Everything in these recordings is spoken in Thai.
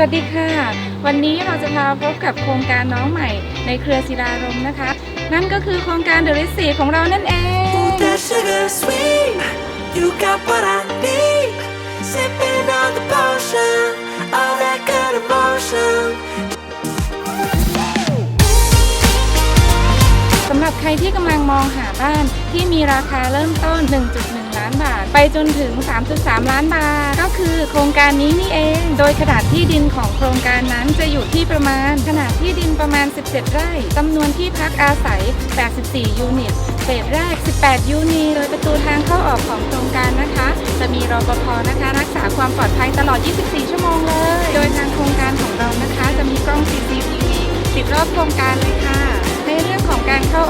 วัสดีค่ะ วันนี้เราจะพาพบกับโครงการน้องใหม่ในเครือศิลารมนะคะ นั่นก็คือโครงการเดริสีของเรานั่นเอง รับใครที่กำลังมองหาบ้านที่มีราคาเริ่มต้น 1.1 ล้านบาท ไปจนถึง 3.3 ล้านบาท ก็คือโครงการนี้นี่เอง โดยขนาดที่ดินของโครงการนั้นจะอยู่ที่ประมาณ ขนาดที่ดินประมาณ 17 ไร่จำนวนที่พักอาศัย 84 ยูนิตเฟสแรก 18 ยูนิตโดยประตูทางเข้าออกของโครงการนะคะ จะมีรปภนะคะ รักษาความปลอดภัยตลอด 24 ชั่วโมงเลย โดยทางโครงการ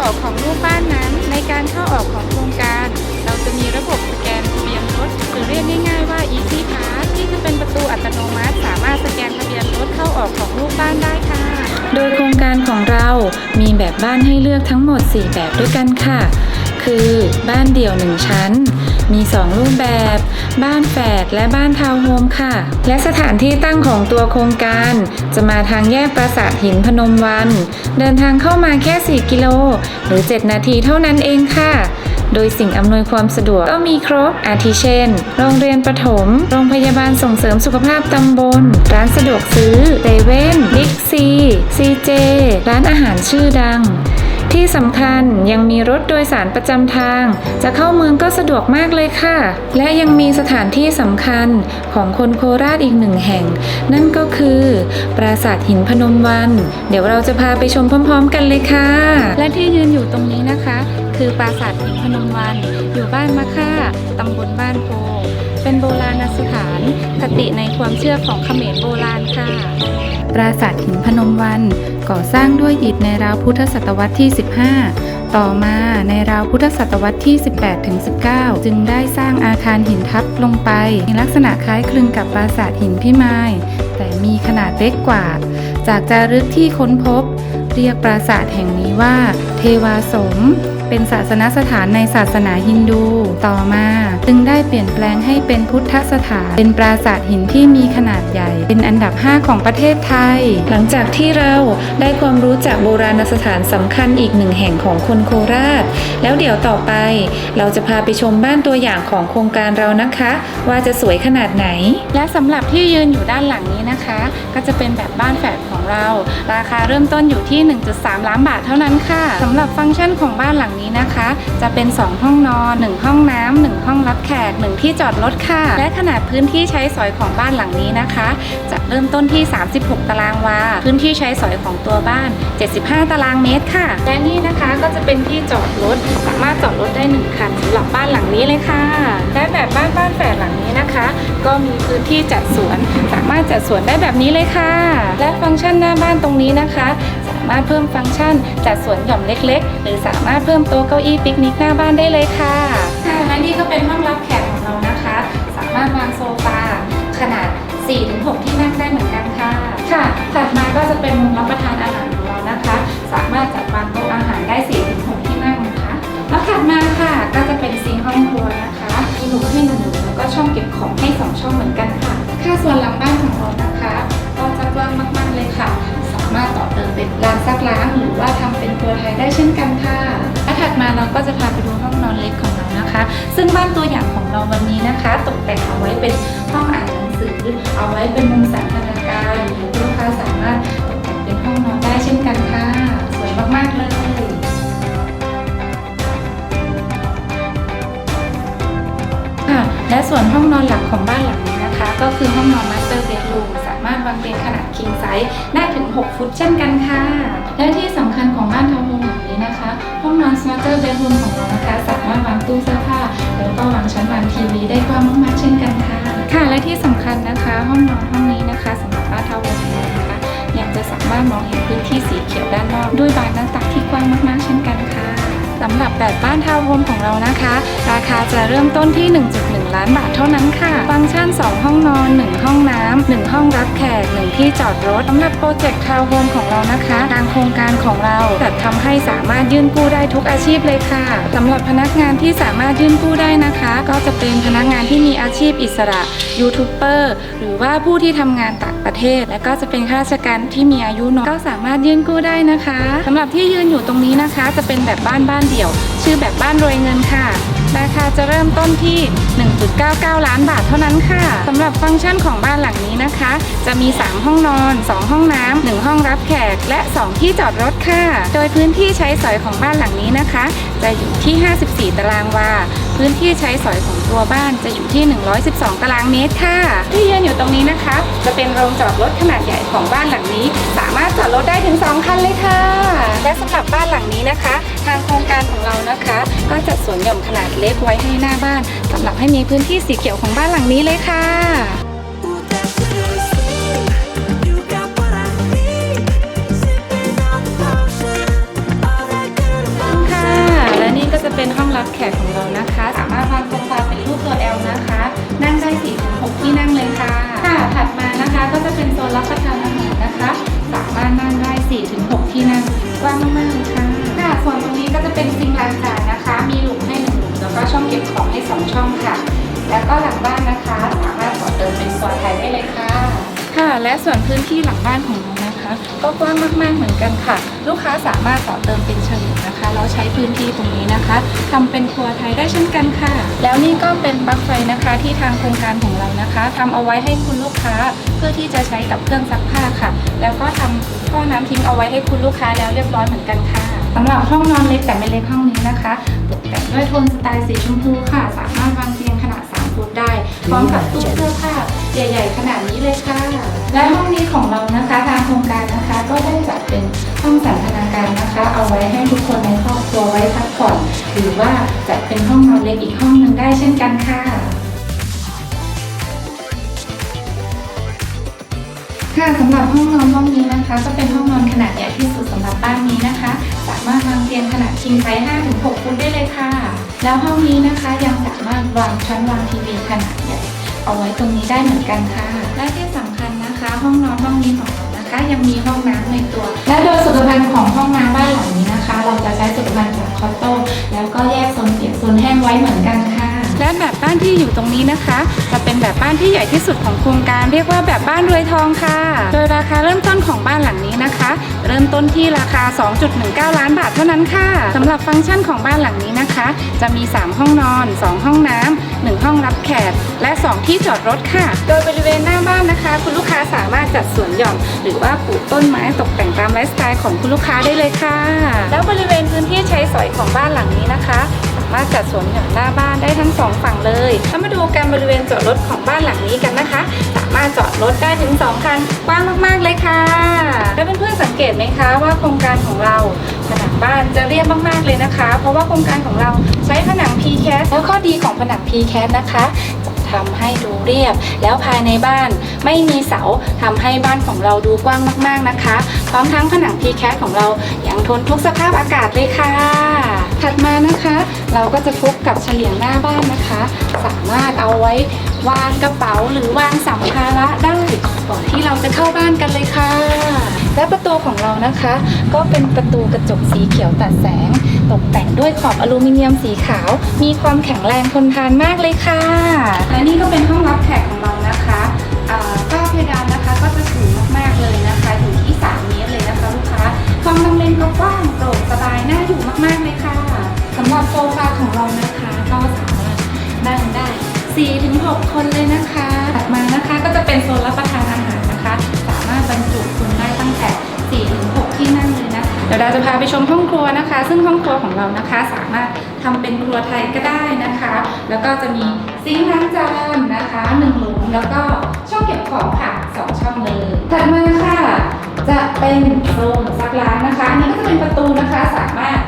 อกขอกของรูปบ้านนั้น ในการเข้าออกของโครงการ เราจะมีระบบสแกนทะเบียนรถหรือเรียกง่าย ๆ ว่า Easy Pass ที่จะเป็นประตูอัตโนมัติ สามารถสแกนทะเบียนรถเข้าออกของรูปบ้านได้ค่ะ โดยโครงการของเรามีแบบบ้านให้เลือกทั้งหมด 4 แบบด้วยกันค่ะ คือบ้านเดี่ยว 1 ชั้น มี 2 รูปแบบ บ้านแฝดและบ้านทาวน์โฮมค่ะ และสถานที่ตั้งของตัวโครงการ จะมาทางแยกปราสาทหินพนมวัน เดินทางเข้ามาแค่ 4 กิโล หรือ 7 นาทีเท่านั้นเองค่ะโดยสิ่งอำนวยความสะดวกก็มีครบ อาทิเช่น โรงเรียนประถม โรงพยาบาลส่งเสริมสุขภาพตำบล ร้านสะดวกซื้อเซเว่นบิ๊กซีซีเจ ร้านอาหารชื่อดัง ที่สำคัญยังมีรถโดยสารประจำทาง จะเข้าเมืองก็สะดวกมากเลยค่ะ และยังมีสถานที่สำคัญของคนโคราชอีกหนึ่งแห่ง นั่นก็คือ ปราสาทหินพนมวัน เดี๋ยวเราจะพาไปชมพร้อม ๆ กันเลยค่ะ และที่ยืนอยู่ตรงนี้นะคะ คือปราสาทหินพนมวันอยู่บ้านมะค่า ติในความเชื่อของเขมรโบราณค่ะ ปราสาทหินพนมวันก่อสร้างด้วยอิฐในราวพุทธศตวรรษที่ 15 ต่อมาในราวพุทธศตวรรษที่ 18ถึง19 จึงได้สร้างอาคารหินทับลงไป มีลักษณะคล้ายคลึงกับปราสาทหินพิมาย แต่มีขนาดเล็กกว่า จากจารึกที่ค้นพบ เรียกปราสาทแห่งนี้ว่า เทวาสม เป็นศาสนสถานในศาสนาฮินดู ต่อมาจึงได้เปลี่ยนแปลงให้เป็นพุทธสถาน เป็นปราสาทหินที่มีขนาดใหญ่ เป็นอันดับ 5 ของประเทศไทย หลังจากที่เราได้ความรู้จากโบราณสถานสำคัญอีกหนึ่งแห่งของคนโคราช แล้วเดี๋ยวต่อไป เราจะพาไปชมบ้านตัวอย่างของโครงการเรานะคะ ว่าจะสวยขนาดไหน และสำหรับที่ยืนอยู่ด้านหลังนี้นะคะ ก็จะเป็นแบบบ้านแฝดของเรา ราคาเริ่มต้นอยู่ที่ 1.3 ล้านบาทเท่านั้นค่ะสำหรับฟังก์ชันของบ้านหลังนี้นะคะ จะเป็น 2 ห้องนอน 1 ห้องน้ำ1ห้องรับแขก 1 ที่จอดรถค่ะ และขนาดพื้นที่ใช้สอยของบ้านหลังนี้นะคะ จะเริ่มต้นที่ 36 ตารางวา พื้นที่ใช้สอยของตัวบ้าน 75 ตารางเมตรค่ะ และนี่นะคะก็จะเป็นที่จอดรถ สามารถจอดรถได้ 1 คันสำหรับบ้านหลังนี้เลยค่ะ และแบบบ้านบ้านแฝดหลังนี้นะคะ ก็มีพื้นที่จัดสวน สามารถจัดสวนได้แบบนี้เลยค่ะ และฟังก์ชันหน้าบ้านตรงนี้นะคะามารถเพิ่มฟังก์ชัน จัดสวนหย่อมเล็ก ๆ หรือสามารถเพิ่มโต๊ะเก้าอี้ปิกนิกหน้าบ้านได้เลยค่ะค่ะและนี่ก็เป็นห้องรับแขก แต่งเอาไว้เป็นห้องอ่านหนังสือ เอาไว้เป็นมุมสันทนาการลูกค้าสามารถตกแต่งเป็นห้องนอนได้เช่นกันค่ะ สวยมากๆเลยค่ะและส่วนห้องนอนหลักของบ้านหลังนี้นะคะ ก็คือห้องนอน Master Bedroom สามารถวางเตียงขนาด king size ได้ถึง 6 ฟุตเช่นกันค่ะ และที่สำคัญของบ้านทาวน์โฮมหลังนี้นะคะ ห้องนอน Master Bedroom ของเรานะคะามารถวางตู้เสื้อผ้าแล้วก็วางชั้นวางทีวีได้กว้างมากๆเช่นกันค่ะ ค่ะและที่สำคัญนะคะห้องนอนห้องนี้นะคะสำหรับบ้านทาวน์โฮมของเรานะคะยังจะสามารถมองเห็นพื้นที่สีเขียวด้านนอก ด้วยบานหน้าต่างที่กว้างมากๆ เช่นกันค่ะสำหรับแบบบ้านทาวน์าวน์โฮมของเรานะคะ ราคาจะเริ่มต้นที่ 1 ล้านบาทเท่านั้นค่ะ ฟังก์ชัน 2 ห้องนอน 1 ห้องน้ำ1ห้องรับแขก 1 ที่จอดรถสำหรับโปรเจกต์ทาวน์โฮมของเรานะคะ ทางโครงการของเราจัดทำให้สามารถยื่นกู้ได้ทุกอาชีพเลยค่ะสำหรับพนักงานที่สามารถยื่นกู้ได้นะคะ ก็จะเป็นพนักงานที่มีอาชีพอิสระยูทูบเบอร์หรือว่าผู้ที่ทำงานต่างประเทศ และก็จะเป็นข้าราชการที่มีอายุน้อยก็สามารถยื่นกู้ได้นะคะสำหรับที่ยืนอยู่ตรงนี้นะคะ จะเป็นแบบบ้านบ้านเดี่ยว ชื่อแบบบ้านรวยเงินค่ะราคาจะเริ่มต้นที่ 1.99 ล้านบาทเท่านั้นค่ะสำหรับฟังก์ชันของบ้านหลังนี้นะคะ จะมี 3 ห้องนอน 2 ห้องน้ำ1ห้องรับแขก และ 2 ที่จอดรถค่ะ โดยพื้นที่ใช้สอยของบ้านหลังนี้นะคะ จะอยู่ที่ 54 ตารางวา พื้นที่ใช้สอยของตัวบ้านจะอยู่ที่ 112 ตารางเมตรค่ะ ที่ยืนอยู่ตรงนี้นะคะ จะเป็นโรงจอดรถขนาดใหญ่ของบ้านหลังนี้ สามารถจอดรถได้ถึง 2 คันเลยค่ะ และสำหรับบ้านหลังนี้นะคะ ทางโครงการของเรานะคะ ก็จัดสวนหย่อมขนาดเล็กไว้ให้หน้าบ้านสำหรับให้มีพื้นที่สีเขียวของบ้านหลังนี้เลยค่ะ 2 ช่องค่ะ แล้วก็หลังบ้านนะคะ สามารถต่อเติมเป็นซอยไทยได้เลยค่ะ ค่ะ และส่วนพื้นที่หลังบ้านของเรานะคะ ก็กว้างมากๆเหมือนกันค่ะ ลูกค้าสามารถต่อเติมเป็นเฉลี่ยนะคะ เราใช้พื้นที่ตรงนี้นะคะ ทำเป็นครัวไทยได้เช่นกันค่ะ แล้วนี่ก็เป็นปลั๊กไฟนะคะที่ทางโครงการของเรานะคะ ทำเอาไว้ให้คุณลูกค้าเพื่อที่จะใช้กับเครื่องซักผ้าค่ะ แล้วก็ทำท่อน้ำทิ้งเอาไว้ให้คุณลูกค้าแล้วเรียบร้อยเหมือนกันค่ะ สำหรับห้องนอนเล็กแต่ไม่เล็กห้องนี้นะคะตกแต่งด้วยโทนสไตล์สีชมพูค่ะ สามารถวางเตียงขนาด 3 ฟุตได้ พร้อมกับตู้เสื้อผ้าใหญ่ ๆ ขนาดนี้เลยค่ะ และห้องนี้ของเรานะคะทางโครงการนะคะก็ได้จัดเป็นห้องสันทนาการนะคะ เอาไว้ให้ทุกคนในครอบครัวไว้พักผ่อน หรือว่าจัดเป็นห้องนอนเล็กอีกห้องหนึ่งได้เช่นกันค่ะค่ะสำหรับห้องนอนห้องนี้นะคะ ก็เป็นห้องนอนขนาดใหญ่ที่สุดสำหรับบ้านนี้นะคะามารถวางเตียงขนาดคิงไซส์5-6ฟุตได้เลยค่ะ แล้วห้องนี้นะคะยังสามารถวางชั้นวางทีวีขนาดใหญ่เอาไว้ตรงนี้ได้เหมือนกันค่ะและที่ ที่อยู่ตรงนี้นะคะ จะเป็นแบบบ้านที่ใหญ่ที่สุดของโครงการเรียกว่าแบบบ้านรวยทองค่ะ โดยราคาเริ่มต้นของบ้านหลังนี้นะคะ เริ่มต้นที่ราคา 2.19 ล้านบาทเท่านั้นค่ะสำหรับฟังก์ชันของบ้านหลังนี้นะคะ จะมี 3 ห้องนอน 2 ห้องน้ำ1ห้องรับแขกและ 2 ที่จอดรถค่ะ โดยบริเวณหน้าบ้านนะคะ คุณลูกค้าสามารถจัดสวนหย่อม หรือว่าปลูกต้นไม้ตกแต่งตามไลฟ์สไตล์ของคุณลูกค้าได้เลยค่ะ แล้วบริเวณพื้นที่ใช้สอยของบ้านหลังนี้นะคะามารถจัดสวนหย่อมหน้าบ้านได้ทั้งสองฝั่งเลยถ้ามาดูการบริเวณจอดรถของบ้านหลังนี้กันนะคะ สามารถจอดรถได้ถึง 2 คันกว้างมากๆเลยค่ะ แล้วเพื่อนๆสังเกตไหมคะว่าโครงการของเราผนังบ้านจะเรียบมากๆเลยนะคะ เพราะว่าโครงการของเราใช้ผนัง p c a s แล้วข้อดีของผนัง p c a s นะคะ ทำให้ดูเรียบ แล้วภายในบ้านไม่มีเสาทำให้บ้านของเราดูกว้างมากๆนะคะ พร้อมทั้งผนังพีแคสของเรายังทนทุกสภาพอากาศเลยค่ะ ถัดมานะคะ เราก็จะพบกับเฉลียงหน้าบ้านนะคะ สามารถเอาไว้วางกระเป๋าหรือวางสัมภาระได้ ก่อนที่เราจะเข้าบ้านกันเลยค่ะ และประตูของเรานะคะ ก็เป็นประตูกระจกสีเขียวตัดแสง ตกแต่งด้วยขอบอลูมิเนียมสีขาว มีความแข็งแรงทนทานมากเลยค่ะ และนี่ก็เป็นห้องรับแขกของเรานะคะฝ้าเพดานนะคะก็จะสูงมากๆ ชมห้องครัวนะคะ ซึ่งห้องครัวของเรานะคะสามารถทำเป็นครัวไทยก็ได้นะคะ แล้วก็จะมีซิงค์ล้างจานนะคะหนึ่งหลุมแล้วก็ช่องเก็บของค่ะสองช่องเลยถัดมาค่ะจะเป็นโซนซักล้างนะคะอันนี้ก็จะเป็นประตูนะคะสามารถ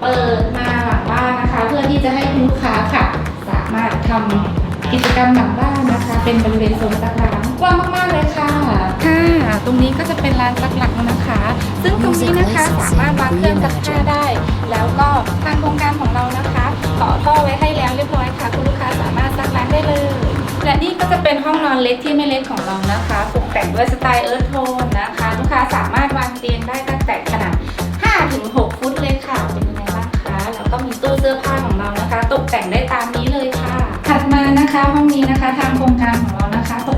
เปิดมาหลังบ้านนะคะ เพื่อที่จะให้ลูกค้าค่ะ สามารถทำกิจกรรมหลังบ้านนะคะ เป็นบริเวณโซนซักล้าง กว้างมากๆเลยค่ะค่ะ ตรงนี้ก็จะเป็นลานซักหลักนะคะ ซึ่งตรงนี้นะคะสามารถวางเครื่องซักผ้าได้ แล้วก็ทางโครงการของเรานะคะต่อท่อไว้ให้แล้วเรียบร้อยค่ะ คุณลูกค้าสามารถซักล้างได้เลย และนี่ก็จะเป็นห้องนอนเล็กที่ไม่เล็กของเรานะคะตกแต่งด้วยสไตล์เอิร์ธโทนนะคะ ลูกค้าสามารถวางเตียงได้ตั้งแต่ขนาด5-6ฟุตเลยค่ะเป็นยังไงบ้างคะแล้วก็มีตู้เสื้อผ้าของเรานะคะ ตกแต่งได้ตามนี้เลยค่ะ ถัดมานะคะห้องนี้นะคะทางโครงการของเรานะคะตก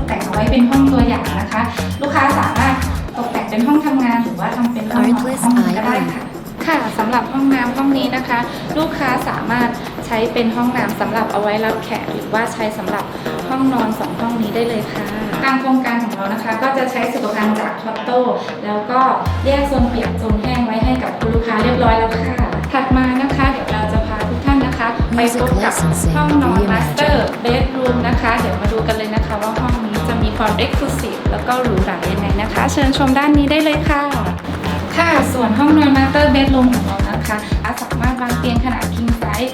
แต่ง เอาไว้เป็นห้องตัวอย่างนะคะ ลูกค้าสามารถตกแต่งเป็นห้องทำงานหรือว่าทำเป็นห้องนอนห้องนี้ก็ได้ค่ะค่ะสำหรับห้องน้ำห้องนี้นะคะ ลูกค้าสามารถใช้เป็นห้องน้ำสำหรับเอาไว้รับแขกหรือว่าใช้สำหรับห้องนอนสองห้องนี้ได้เลยค่ะทางโครงการของเรานะคะ ก็จะใช้สุขภัณฑ์จากท็อตโต้แล้วก็แยกโซนเปียกโซนแห้งไว้ให้กับคุณลูกค้าเรียบร้อยแล้วค่ะ ถัดมานะคะเดี๋ยวเราจะพาทุกท่านนะคะ ไปพบกับห้องนอนมาสเตอร์เบดรูมนะคะ เดี๋ยวมาดูกันเลยนะคะว่าห้องนี้จะมี ความเอ็กซ์คลูซีฟแล้วก็หรูหรายังไงนะคะ เชิญชมด้านนี้ได้เลยค่ะ ค่ะ ส่วนห้องนอนมาสเตอร์เบดรูมของเรานะคะสามารถวางเตียงขนาด king size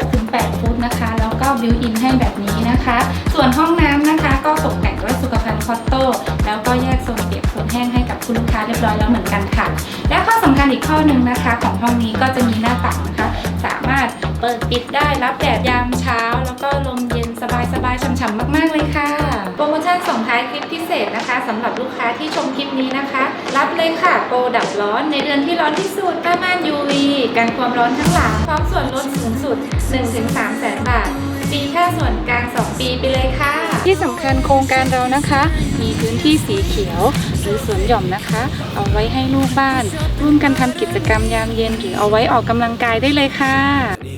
6-8 ฟุตนะคะ แล้วก็บิวอินให้แบบนี้นะคะ ส่วนห้องน้ำนะคะ ก็ตกแต่งด้วยสุขภัณฑ์คอตโต้แล้วก็แยกโซนเปียกโซนแห้งให้กับคุณลูกค้าเรียบร้อยแล้วเหมือนกันค่ะ และข้อสำคัญอีกข้อหนึ่งนะคะ ของห้องนี้ก็จะมีหน้าต่างนะคะ สามารถเปิดปิดได้รับแดดยามเช้า แล้วก็ลมเย็น สบายๆฉ่ำๆมากๆเลยค่ะ โปรโมชั่นส่งท้ายคลิปพิเศษนะคะสำหรับลูกค้าที่ชมคลิปนี้นะคะ รับเลยค่ะโปรดับร้อนในเดือนที่ร้อนที่สุดผ้าม่าน UV กันความร้อนทั้งหลังพร้อมส่วนลดสูงสุด 1-3แสนบาทปีค่าส่วนกลาง 2 ปีไปเลยค่ะ ที่สำคัญโครงการเรานะคะ มีพื้นที่สีเขียว หรือสวนหย่อมนะคะ เอาไว้ให้ลูกบ้าน ร่วมกันทำกิจกรรมยามเย็นหรือเอาไว้ออกกำลังกายได้เลยค่ะ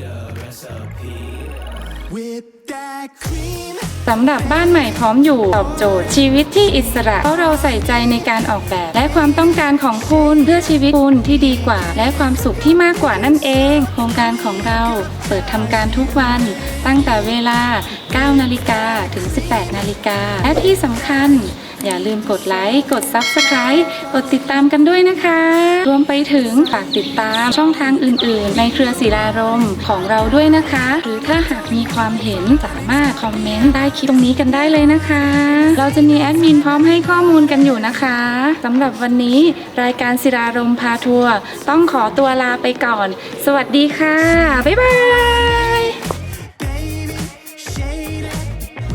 สำหรับบ้านใหม่พร้อมอยู่ตอบโจทย์ ชีวิตที่อิสระ เพราะเราใส่ใจในการออกแบบ และความต้องการของคุณเพื่อชีวิตคุณที่ดีกว่า และความสุขที่มากกว่านั่นเอง โครงการของเราเปิดทำการทุกวันตั้งแต่เวลา 9 นาฬิกาถึง 18 นาฬิกาและที่สำคัญ อย่าลืมกดไลค์ กด Subscribe กดติดตามกันด้วยนะคะ รวมไปถึงฝากติดตามช่องทางอื่น ๆ ในเครือศิลารมของเราด้วยนะคะ หรือถ้าหากมีความเห็นสามารถคอมเมนต์ใต้คลิปตรงนี้กันได้เลยนะคะ เราจะมีแอดมินพร้อมให้ข้อมูลกันอยู่นะคะสำหรับวันนี้รายการศิลารมพาทัวร์ต้องขอตัวลาไปก่อน สวัสดีค่ะ บ๊ายบาย